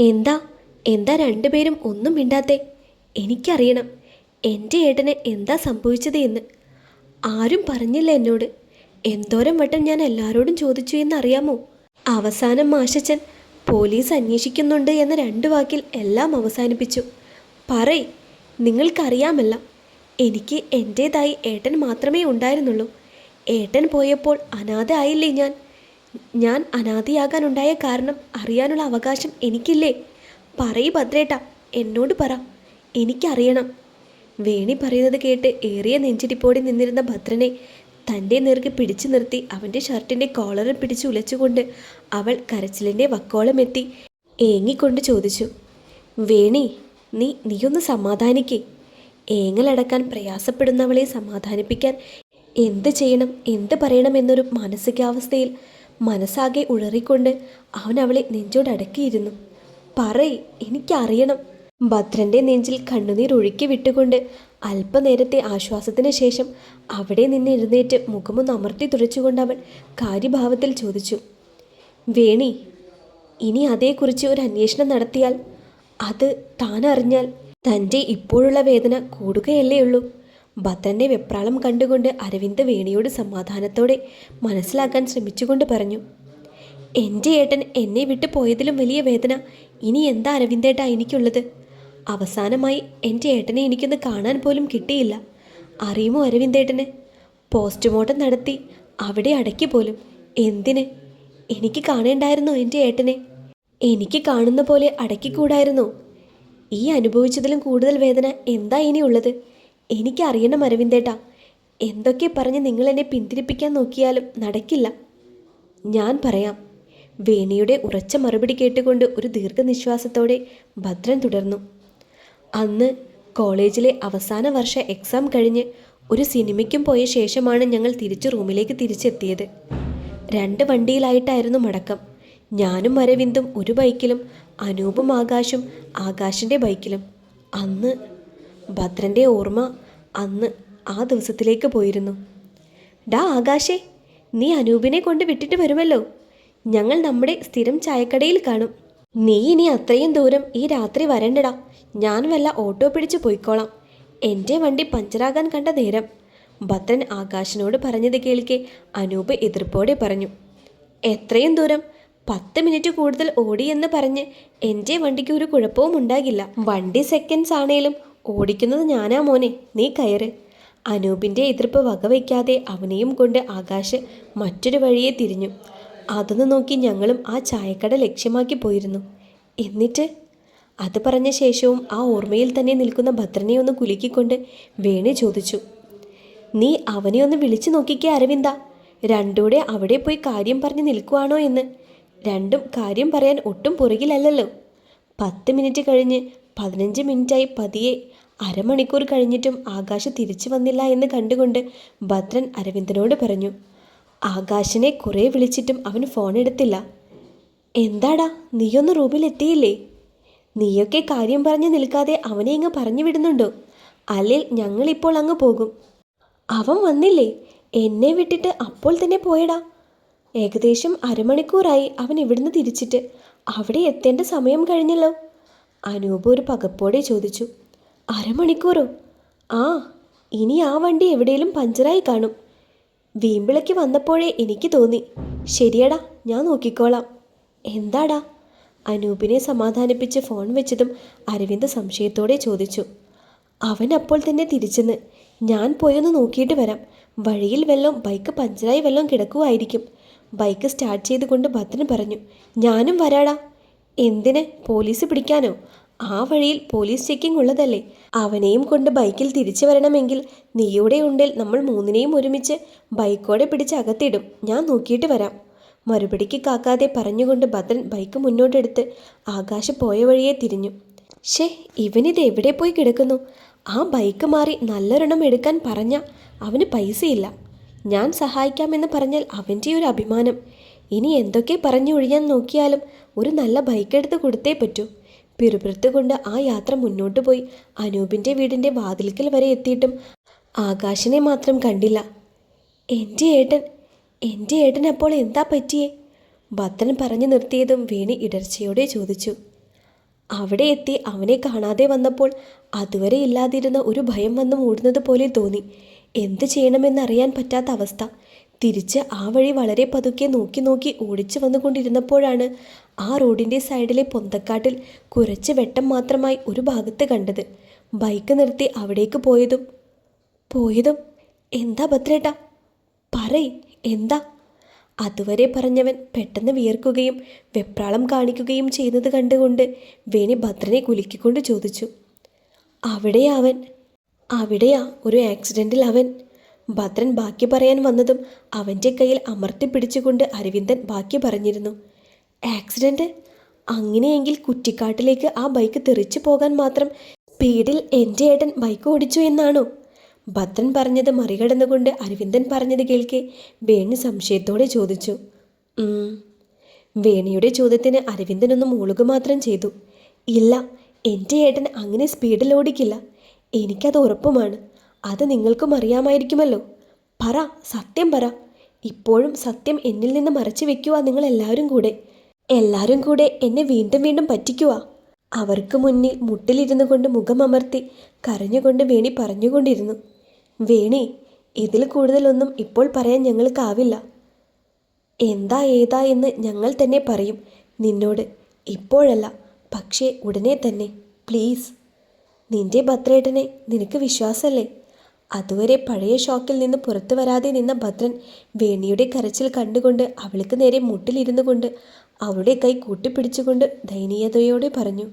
എന്താ? എന്താ രണ്ടുപേരും ഒന്നും മിണ്ടാത്തെ? എനിക്കറിയണം. എന്റെ ഏട്ടന് എന്താ സംഭവിച്ചത് എന്ന് ആരും പറഞ്ഞില്ല എന്നോട്. എന്തോരം വട്ടം ഞാൻ എല്ലാവരോടും ചോദിച്ചു എന്നറിയാമോ? അവസാനം മാഷച്ചൻ പോലീസ് അന്വേഷിക്കുന്നുണ്ട് എന്ന രണ്ട് വാക്കിൽ എല്ലാം അവസാനിപ്പിച്ചു. പറയ് നിങ്ങൾക്കറിയാമല്ല. എനിക്ക് എന്റേതായി ഏട്ടൻ മാത്രമേ ഉണ്ടായിരുന്നുള്ളൂ. ഏട്ടൻ പോയപ്പോൾ അനാഥ ആയില്ലേ ഞാൻ? ഞാൻ അനാഥയാകാനുണ്ടായ കാരണം അറിയാനുള്ള അവകാശം എനിക്കില്ലേ? പറയ് ഭദ്രേട്ട എന്നോട് പറ. എനിക്കറിയണം. വേണി പറയുന്നത് കേട്ട് ഏറിയ നെഞ്ചിരിപ്പോടി നിന്നിരുന്ന ഭദ്രനെ തന്റെ നേർക്ക് പിടിച്ചു നിർത്തി അവന്റെ ഷർട്ടിന്റെ കോളറിൽ പിടിച്ചു ഉലച്ചുകൊണ്ട് അവൾ കരച്ചിലിന്റെ വക്കോളം എത്തി ഏങ്ങിക്കൊണ്ട് ചോദിച്ചു വേണി നീ നീയൊന്ന് സമാധാനിക്കേ. ഏങ്ങലടക്കാൻ പ്രയാസപ്പെടുന്നവളെ സമാധാനിപ്പിക്കാൻ എന്ത് ചെയ്യണം എന്ത് പറയണം എന്നൊരു മാനസികാവസ്ഥയിൽ മനസ്സാകെ ഉഴറിക്കൊണ്ട് അവൻ അവളെ നെഞ്ചോടടക്കിയിരുന്നു പറയ് എനിക്കറിയണം. ഭദ്രന്റെ നെഞ്ചിൽ കണ്ണുനീർ ഒഴുക്കി വിട്ടുകൊണ്ട് അല്പനേരത്തെ ആശ്വാസത്തിന് ശേഷം അവിടെ നിന്ന് എഴുന്നേറ്റ് മുഖമൊന്ന് അമർത്തി തുറച്ചുകൊണ്ട് അവൻ കാര്യഭാവത്തിൽ ചോദിച്ചു വേണി ഇനി അതേക്കുറിച്ച് ഒരു അന്വേഷണം നടത്തിയാൽ അത് താനറിഞ്ഞാൽ തന്റെ ഇപ്പോഴുള്ള വേദന കൂടുകയല്ലേ ഉള്ളൂ? ഭദ്രന്റെ വെപ്രാളം കണ്ടുകൊണ്ട് അരവിന്ദ് വേണിയോട് സമാധാനത്തോടെ മനസ്സിലാക്കാൻ ശ്രമിച്ചുകൊണ്ട് പറഞ്ഞു എന്റെ ഏട്ടൻ എന്നെ വിട്ടു പോയതിലും വലിയ വേദന. ഇനി എന്താ അരവിന്ദേട്ടാ എനിക്കുള്ളത്? അവസാനമായി എന്റെ ഏട്ടനെ എനിക്കൊന്ന് കാണാൻ പോലും കിട്ടിയില്ല. അറിയുമോ അരവിന്ദേട്ടന് പോസ്റ്റ്മോർട്ടം നടത്തി അവിടെ അടക്കി പോലും. എന്തിന്? എനിക്ക് കാണേണ്ടായിരുന്നോ എന്റെ ഏട്ടനെ? എനിക്ക് കാണുന്ന പോലെ അടക്കിക്കൂടായിരുന്നോ ഈ അനുഭവിച്ചതിലും കൂടുതൽ വേദന എന്താ ഇനി ഉള്ളത് എനിക്കറിയണം അരവിന്ദേട്ടാ. എന്തൊക്കെ പറഞ്ഞ് നിങ്ങൾ എന്നെ പിന്തിരിപ്പിക്കാൻ നോക്കിയാലും നടക്കില്ല. ഞാൻ പറയാം. വേണിയുടെ ഉറച്ച മറുപടി കേട്ടുകൊണ്ട് ഒരു ദീർഘനിശ്വാസത്തോടെ ഭദ്രൻ തുടർന്നു. അന്ന് കോളേജിലെ അവസാന വർഷ എക്സാം കഴിഞ്ഞ് ഒരു സിനിമയ്ക്കും പോയ ശേഷമാണ് ഞങ്ങൾ തിരിച്ച് റൂമിലേക്ക് തിരിച്ചെത്തിയത്. രണ്ട് വണ്ടിയിലായിട്ടായിരുന്നു മടക്കം. ഞാനും അരവിന്ദും ഒരു ബൈക്കിലും അനൂപും ആകാശും ആകാശിന്റെ ബൈക്കിലും. അന്ന് ഭദ്രന്റെ ഓർമ്മ അന്ന് ആ ദിവസത്തിലേക്ക് പോയിരുന്നു. ഡാ ആകാശേ നീ അനൂപിനെ കൊണ്ട് വിട്ടിട്ട് വരുമല്ലോ. ഞങ്ങൾ നമ്മുടെ സ്ഥിരം ചായക്കടയിൽ കാണും. നീ ഇനി അത്രയും ദൂരം ഈ രാത്രി വരണ്ടടാ. ഞാൻ വല്ല ഓട്ടോ പിടിച്ച് പോയിക്കോളാം. എന്റെ വണ്ടി പഞ്ചറാകാൻ കണ്ട നേരം. ഭദ്രൻ ആകാശിനോട് പറഞ്ഞത് കേൾക്കെ അനൂപ് എതിർപ്പോടെ പറഞ്ഞു. എത്രയും ദൂരം? പത്ത് മിനിറ്റ് കൂടുതൽ ഓടിയെന്ന് പറഞ്ഞ് എന്റെ വണ്ടിക്ക് ഒരു കുഴപ്പവും ഉണ്ടാകില്ല. വണ്ടി സെക്കൻഡ്സ് ആണേലും ഓടിക്കുന്നത് ഞാനാ മോനെ. നീ കയറ്. അനൂപിന്റെ എതിർപ്പ് വകവയ്ക്കാതെ അവനെയും കൊണ്ട് ആകാശ് മറ്റൊരു വഴിയെ തിരിഞ്ഞു. അതൊന്ന് നോക്കി ഞങ്ങളും ആ ചായക്കട ലക്ഷ്യമാക്കി പോയിരുന്നു. എന്നിട്ട്? അത് പറഞ്ഞ ശേഷവും ആ ഓർമ്മയിൽ തന്നെ നിൽക്കുന്ന ഭദ്രനെ ഒന്ന് കുലുക്കിക്കൊണ്ട് വേണു ചോദിച്ചു. നീ അവനെ ഒന്ന് വിളിച്ചു നോക്കിക്കേ അരവിന്ദ. രണ്ടൂടെ അവിടെ പോയി കാര്യം പറഞ്ഞ് നിൽക്കുവാണോ എന്ന്. രണ്ടും കാര്യം പറയാൻ ഒട്ടും പുറകിലല്ലല്ലോ. പത്ത് മിനിറ്റ് കഴിഞ്ഞ് പതിനഞ്ച് മിനിറ്റായി പതിയെ അരമണിക്കൂർ കഴിഞ്ഞിട്ടും ആകാശ് തിരിച്ചു വന്നില്ല എന്ന് കണ്ടുകൊണ്ട് ഭദ്രൻ അരവിന്ദനോട് പറഞ്ഞു ആകാശിനെ കുറേ വിളിച്ചിട്ടും അവൻ ഫോൺ എടുത്തില്ല. എന്താടാ നീയൊന്ന് റൂമിൽ എത്തിയില്ലേ നീയൊക്കെ കാര്യം പറഞ്ഞ് നിൽക്കാതെ അവനെ ഇങ്ങ് പറഞ്ഞു വിടുന്നുണ്ടോ? അല്ലെങ്കിൽ ഞങ്ങളിപ്പോൾ അങ്ങ് പോകും. അവൻ വന്നില്ലേ? എന്നെ വിട്ടിട്ട് അപ്പോൾ തന്നെ പോയടാ. ഏകദേശം അരമണിക്കൂറായി അവൻ ഇവിടുന്ന് തിരിച്ചിട്ട്. അവിടെ എത്തേണ്ട സമയം കഴിഞ്ഞല്ലോ. അനൂപ് ഒരു പകപ്പോടെ ചോദിച്ചു അരമണിക്കൂറോ? ആ ഇനി ആ വണ്ടി എവിടെയും പഞ്ചറായി കാണും. വീമ്പിളയ്ക്ക് വന്നപ്പോഴേ എനിക്ക് തോന്നി ശരിയടാ ഞാൻ നോക്കിക്കോളാം. എന്താടാ? അനൂപിനെ സമാധാനിപ്പിച്ച് ഫോൺ വെച്ചതും അരവിന്ദ് സംശയത്തോടെ ചോദിച്ചു. അവൻ അപ്പോൾ തന്നെ തിരിച്ചെന്ന് ഞാൻ പോയൊന്ന് നോക്കിയിട്ട് വരാം. വഴിയിൽ വെള്ളം ബൈക്ക് പഞ്ചറായി വെള്ളം കിടക്കുമായിരിക്കും ബൈക്ക് സ്റ്റാർട്ട് ചെയ്തുകൊണ്ട് ഭദ്രൻ പറഞ്ഞു ഞാനും വരാടാ. എന്തിന്? പോലീസ് പിടിക്കാനോ? ആ വഴിയിൽ പോലീസ് ചെക്കിംഗ് ഉള്ളതല്ലേ? അവനെയും കൊണ്ട് ബൈക്കിൽ തിരിച്ചു വരണമെങ്കിൽ നീയുടെ ഉണ്ടിൽ നമ്മൾ മൂന്നിനെയും ഒരുമിച്ച് ബൈക്കോടെ പിടിച്ച് അകത്തിടും. ഞാൻ നോക്കിയിട്ട് വരാം. മറുപടിക്ക് കാക്കാതെ പറഞ്ഞുകൊണ്ട് ഭദ്രൻ ബൈക്ക് മുന്നോട്ടെടുത്ത് ആകാശ് പോയ വഴിയെ തിരിഞ്ഞു. ഷേ ഇവനിത് എവിടെ പോയി കിടക്കുന്നു? ആ ബൈക്ക് മാറി നല്ലൊരെണ്ണം എടുക്കാൻ പറഞ്ഞ അവന് പൈസയില്ല. ഞാൻ സഹായിക്കാമെന്ന് പറഞ്ഞാൽ അവന്റെ ഒരു അഭിമാനം. ഇനി എന്തൊക്കെ പറഞ്ഞു ഒഴിയാൻ നോക്കിയാലും ഒരു നല്ല ബൈക്ക് എടുത്ത് കൊടുത്തേ പറ്റൂ. പിറുപിറുത്ത് കൊണ്ട് ആ യാത്ര മുന്നോട്ടു പോയി. അനൂപിന്റെ വീടിന്റെ വാതിൽക്കൽ വരെ എത്തിയിട്ടും ആകാശിനെ മാത്രം കണ്ടില്ല. എന്റെ ഏട്ടൻ എന്റെ ഏട്ടൻ അപ്പോൾ എന്താ പറ്റിയേ? ഭദ്രൻ പറഞ്ഞു നിർത്തിയതും വീണി ഇടർച്ചയോടെ ചോദിച്ചു. അവിടെ എത്തി അവനെ കാണാതെ വന്നപ്പോൾ അതുവരെ ഇല്ലാതിരുന്ന ഒരു ഭയം വന്ന് മൂടുന്നത് പോലെ തോന്നി. എന്ത് ചെയ്യണമെന്നറിയാൻ പറ്റാത്ത അവസ്ഥ. തിരിച്ച് ആ വഴി വളരെ പതുക്കെ നോക്കി നോക്കി ഓടിച്ചു വന്നുകൊണ്ടിരുന്നപ്പോഴാണ് ആ റോഡിന്റെ സൈഡിലെ പൊന്തക്കാട്ടിൽ കുറച്ച് വെട്ടം മാത്രമായി ഒരു ഭാഗത്ത് കണ്ടത്. ബൈക്ക് നിർത്തി അവിടേക്ക് പോയതും പോയതും എന്താ ഭദ്രേട്ടാ? പറയ് എന്താ? അതുവരെ പറഞ്ഞവൻ പെട്ടെന്ന് വിയർക്കുകയും വെപ്രാളം കാണിക്കുകയും ചെയ്യുന്നത് കണ്ടുകൊണ്ട് വേണി ഭദ്രനെ കുലുക്കിക്കൊണ്ട് ചോദിച്ചു. അവിടെയാ അവൻ? അവിടെയാ ഒരു ആക്സിഡന്റിൽ അവൻ? ഭദ്രൻ ബാക്കി പറയാൻ വന്നതും അവന്റെ കയ്യിൽ അമർത്തി പിടിച്ചുകൊണ്ട് അരവിന്ദൻ ബാക്കി പറഞ്ഞിരുന്നു. ആക്സിഡന്റ് അങ്ങനെയെങ്കിൽ കുറ്റിക്കാട്ടിലേക്ക് ആ ബൈക്ക് തെറിച്ചു പോകാൻ മാത്രം സ്പീഡിൽ എന്റെ ഏട്ടൻ ബൈക്ക് ഓടിച്ചു എന്നാണോ? ഭദ്രൻ പറഞ്ഞത് മറികടന്നുകൊണ്ട് അരവിന്ദൻ പറഞ്ഞത് കേൾക്കെ വേണി സംശയത്തോടെ ചോദിച്ചു. വേണിയുടെ ചോദ്യത്തിന് അരവിന്ദൻ ഒന്ന് മൂളുക മാത്രം ചെയ്തു. ഇല്ല എന്റെ ഏട്ടൻ അങ്ങനെ സ്പീഡിൽ ഓടിക്കില്ല. എനിക്കത് ഉറപ്പുമാണ്. അത് നിങ്ങൾക്കും അറിയാമായിരിക്കുമല്ലോ. പറ സത്യം പറ. ഇപ്പോഴും സത്യം എന്നിൽ നിന്ന് മറച്ചു വെക്കുക നിങ്ങൾ എല്ലാവരും കൂടെ. എല്ലാവരും കൂടെ എന്നെ വീണ്ടും വീണ്ടും പറ്റിക്കുക അവർക്ക് മുന്നിൽ മുട്ടിലിരുന്നു കൊണ്ട് മുഖമമർത്തി കരഞ്ഞുകൊണ്ട് വേണി പറഞ്ഞുകൊണ്ടിരുന്നു. വേണി ഇതിൽ കൂടുതലൊന്നും ഇപ്പോൾ പറയാൻ ഞങ്ങൾക്കാവില്ല. എന്താ ഏതാ എന്ന് ഞങ്ങൾ തന്നെ പറയും. നിന്നോട് ഇപ്പോഴല്ല പക്ഷേ ഉടനെ തന്നെ. പ്ലീസ്. നിന്റെ ഭദ്രേട്ടനെ നിനക്ക് വിശ്വാസമല്ലേ അതുവരെ പഴയ ഷോക്കിൽ നിന്ന് പുറത്തു വരാതെ നിന്ന ഭദ്രൻ വേണിയുടെ കരച്ചിൽ കണ്ടുകൊണ്ട് അവൾക്ക് നേരെ മുട്ടിലിരുന്നു കൊണ്ട് അവളുടെ കൈ കൂട്ടിപ്പിടിച്ചുകൊണ്ട് ദയനീയതയോടെ പറഞ്ഞു